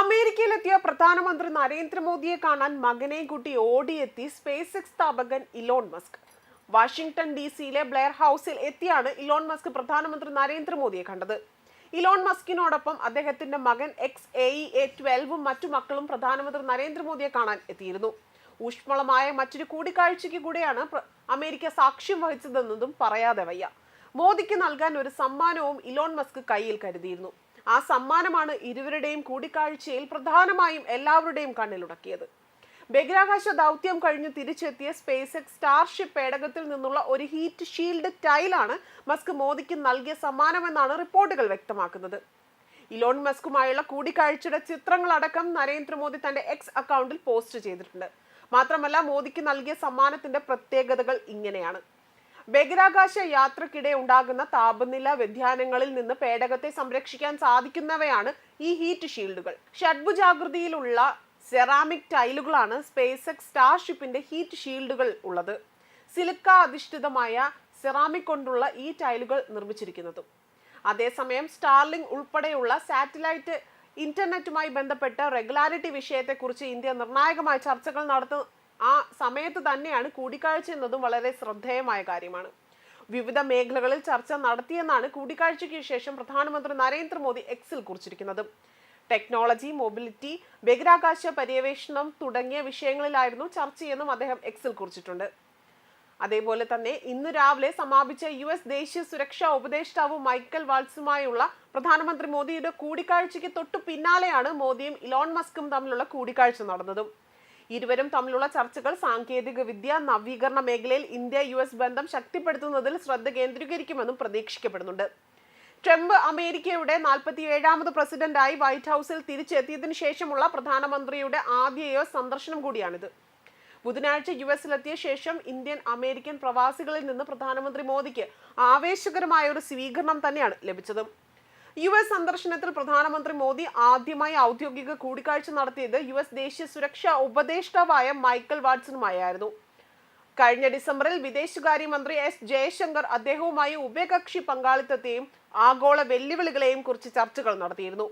അമേരിക്കയിലെത്തിയ പ്രധാനമന്ത്രി നരേന്ദ്രമോദിയെ കാണാൻ മകനെയും കൂട്ടി ഓടിയെത്തി സ്പേസ് എക്സ് സ്ഥാപകൻ ഇലോൺ മസ്ക്. വാഷിംഗ്ടൺ ഡി സിയിലെ ബ്ലെയർ ഹൗസിൽ എത്തിയാണ് ഇലോൺ മസ്ക് പ്രധാനമന്ത്രി നരേന്ദ്രമോദിയെ കണ്ടത്. ഇലോൺ മസ്കിനോടൊപ്പം അദ്ദേഹത്തിന്റെ മകൻ എക്സ് എ എ ട്വൽവും മറ്റു മക്കളും പ്രധാനമന്ത്രി നരേന്ദ്രമോദിയെ കാണാൻ എത്തിയിരുന്നു. ഊഷ്മളമായ മറ്റൊരു കൂടിക്കാഴ്ചയ്ക്ക് കൂടെയാണ് അമേരിക്ക സാക്ഷ്യം വഹിച്ചതെന്നതും പറയാതെ വയ്യ. മോദിക്ക് നൽകാൻ ഒരു സമ്മാനവും ഇലോൺ മസ്ക് കയ്യിൽ കരുതിയിരുന്നു. ആ സമ്മാനമാണ് ഇരുവരുടെയും കൂടിക്കാഴ്ചയിൽ പ്രധാനമായും എല്ലാവരുടെയും കണ്ണിലുടക്കിയത്. ബഹിരാകാശ ദൗത്യം കഴിഞ്ഞ് തിരിച്ചെത്തിയ സ്പേസ് എക്സ് സ്റ്റാർഷിപ്പ് പേടകത്തിൽ നിന്നുള്ള ഒരു ഹീറ്റ് ഷീൽഡ് ടൈലാണ് മസ്ക് മോദിക്ക് നൽകിയ സമ്മാനമെന്നാണ് റിപ്പോർട്ടുകൾ വ്യക്തമാക്കുന്നത്. ഇലോൺ മസ്കുമായുള്ള കൂടിക്കാഴ്ചയുടെ ചിത്രങ്ങളടക്കം നരേന്ദ്രമോദി തന്റെ എക്സ് അക്കൗണ്ടിൽ പോസ്റ്റ് ചെയ്തിട്ടുണ്ട്. മാത്രമല്ല മോദിക്ക് നൽകിയ സമ്മാനത്തിന്റെ പ്രത്യേകതകൾ ഇങ്ങനെയാണ്. ബഹിരാകാശ യാത്രക്കിടെ ഉണ്ടാകുന്ന താപനില വ്യതിയാനങ്ങളിൽ നിന്ന് പേടകത്തെ സംരക്ഷിക്കാൻ സാധിക്കുന്നവയാണ് ഈ ഹീറ്റ് ഷീൽഡുകൾ. ഷഡ്ഭുജാകൃതിയിലുള്ള സെറാമിക് ടൈലുകളാണ് സ്പേസ് എക്സ് സ്റ്റാർഷിപ്പിന്റെ ഹീറ്റ് ഷീൽഡുകൾ ഉള്ളത്. സിലിക്ക അധിഷ്ഠിതമായ സെറാമിക് കൊണ്ടുള്ള ഈ ടൈലുകൾ നിർമ്മിച്ചിരിക്കുന്നതും. അതേസമയം സ്റ്റാർലിംഗ് ഉൾപ്പെടെയുള്ള സാറ്റലൈറ്റ് ഇന്റർനെറ്റുമായി ബന്ധപ്പെട്ട റെഗുലാരിറ്റി വിഷയത്തെക്കുറിച്ച് ഇന്ത്യ നിർണായകമായ ചർച്ചകൾ നടത്തുന്ന ആ സമയത്ത് തന്നെയാണ് കൂടിക്കാഴ്ച എന്നതും വളരെ ശ്രദ്ധേയമായ കാര്യമാണ്. വിവിധ മേഖലകളിൽ ചർച്ച നടത്തിയെന്നാണ് കൂടിക്കാഴ്ചയ്ക്ക് ശേഷം പ്രധാനമന്ത്രി നരേന്ദ്രമോദി എക്സിൽ കുറിച്ചിരിക്കുന്നത്. ടെക്നോളജി മൊബിലിറ്റി ബഹിരാകാശ പര്യവേഷണം തുടങ്ങിയ വിഷയങ്ങളിലായിരുന്നു ചർച്ച ചർച്ചയെന്നും അദ്ദേഹം എക്സിൽ കുറിച്ചിട്ടുണ്ട്. അതേപോലെ തന്നെ ഇന്ന് രാവിലെ സമാപിച്ച യു എസ് ദേശീയ സുരക്ഷാ ഉപദേഷ്ടാവ് മൈക്കൽ വാൾസുമായുള്ള പ്രധാനമന്ത്രി മോദിയുടെ കൂടിക്കാഴ്ചയ്ക്ക് തൊട്ടു പിന്നാലെയാണ് മോദിയും ഇലോൺ മസ്കും തമ്മിലുള്ള കൂടിക്കാഴ്ച നടന്നതും. ഇരുവരും തമ്മിലുള്ള ചർച്ചകൾ സാങ്കേതിക വിദ്യ നവീകരണ മേഖലയിൽ ഇന്ത്യ യു എസ് ബന്ധം ശക്തിപ്പെടുത്തുന്നതിൽ ശ്രദ്ധ കേന്ദ്രീകരിക്കുമെന്നും പ്രതീക്ഷിക്കപ്പെടുന്നുണ്ട്. ട്രംപ് അമേരിക്കയുടെ നാൽപ്പത്തി ഏഴാമത് പ്രസിഡന്റായി വൈറ്റ് ഹൗസിൽ തിരിച്ചെത്തിയതിനു ശേഷമുള്ള പ്രധാനമന്ത്രിയുടെ ആദ്യ യു എസ് സന്ദർശനം കൂടിയാണിത്. ബുധനാഴ്ച യു എസിലെത്തിയ ശേഷം ഇന്ത്യൻ അമേരിക്കൻ പ്രവാസികളിൽ നിന്ന് പ്രധാനമന്ത്രി മോദിക്ക് ആവേശകരമായ ഒരു സ്വീകരണം തന്നെയാണ് ലഭിച്ചത്. യു എസ് സന്ദർശനത്തിൽ പ്രധാനമന്ത്രി മോദി ആദ്യമായി ഔദ്യോഗിക കൂടിക്കാഴ്ച നടത്തിയത് യു എസ് ദേശീയ സുരക്ഷാ ഉപദേഷ്ടാവായ മൈക്കൽ വാട്സണുമായിരുന്നു കഴിഞ്ഞ ഡിസംബറിൽ വിദേശകാര്യമന്ത്രി എസ് ജയശങ്കർ അദ്ദേഹവുമായി ഉഭയകക്ഷി പങ്കാളിത്തത്തെയും ആഗോള വെല്ലുവിളികളെയും കുറിച്ച് ചർച്ചകൾ നടത്തിയിരുന്നു.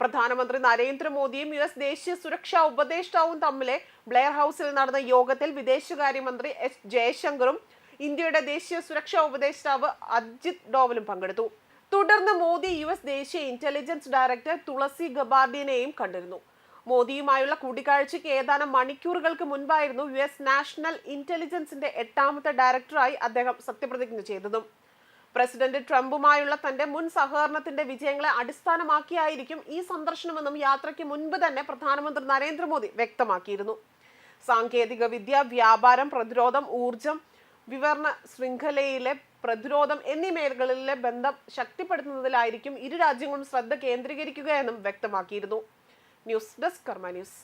പ്രധാനമന്ത്രി നരേന്ദ്രമോദിയും യു എസ് ദേശീയ സുരക്ഷാ ഉപദേഷ്ടാവും തമ്മിലെ ബ്ലെയർ ഹൗസിൽ നടന്ന യോഗത്തിൽ വിദേശകാര്യമന്ത്രി എസ് ജയശങ്കറും ഇന്ത്യയുടെ ദേശീയ സുരക്ഷാ ഉപദേഷ്ടാവ് അജിത് ഡോവലും പങ്കെടുത്തു. തുടർന്ന് മോദി യു എസ് ദേശീയ ഇന്റലിജൻസ് ഡയറക്ടർ തുളസി ഗബാർഡിനെയും കണ്ടിരുന്നു. മോദിയുമായുള്ള കൂടിക്കാഴ്ചയ്ക്ക് ഏതാനും മണിക്കൂറുകൾക്ക് മുൻപായിരുന്നു യു എസ് നാഷണൽ ഇന്റലിജൻസിന്റെ എട്ടാമത്തെ ഡയറക്ടറായി അദ്ദേഹം സത്യപ്രതിജ്ഞ ചെയ്തതും. പ്രസിഡന്റ് ട്രംപുമായുള്ള തന്റെ മുൻ സഹകരണത്തിന്റെ വിജയങ്ങളെ അടിസ്ഥാനമാക്കിയായിരിക്കും ഈ സന്ദർശനമെന്നും യാത്രയ്ക്ക് മുൻപ് തന്നെ പ്രധാനമന്ത്രി നരേന്ദ്രമോദി വ്യക്തമാക്കിയിരുന്നു. സാങ്കേതിക വിദ്യ വ്യാപാരം പ്രതിരോധം ഊർജം വിവരണ ശൃംഖലയിലെ പ്രതിരോധം എന്നീ മേഖലകളിലെ ബന്ധം ശക്തിപ്പെടുത്തുന്നതിലായിരിക്കും ഇരു രാജ്യങ്ങളും ശ്രദ്ധ കേന്ദ്രീകരിക്കുകയെന്നും വ്യക്തമാക്കിയിരുന്നു. News desk Karma news.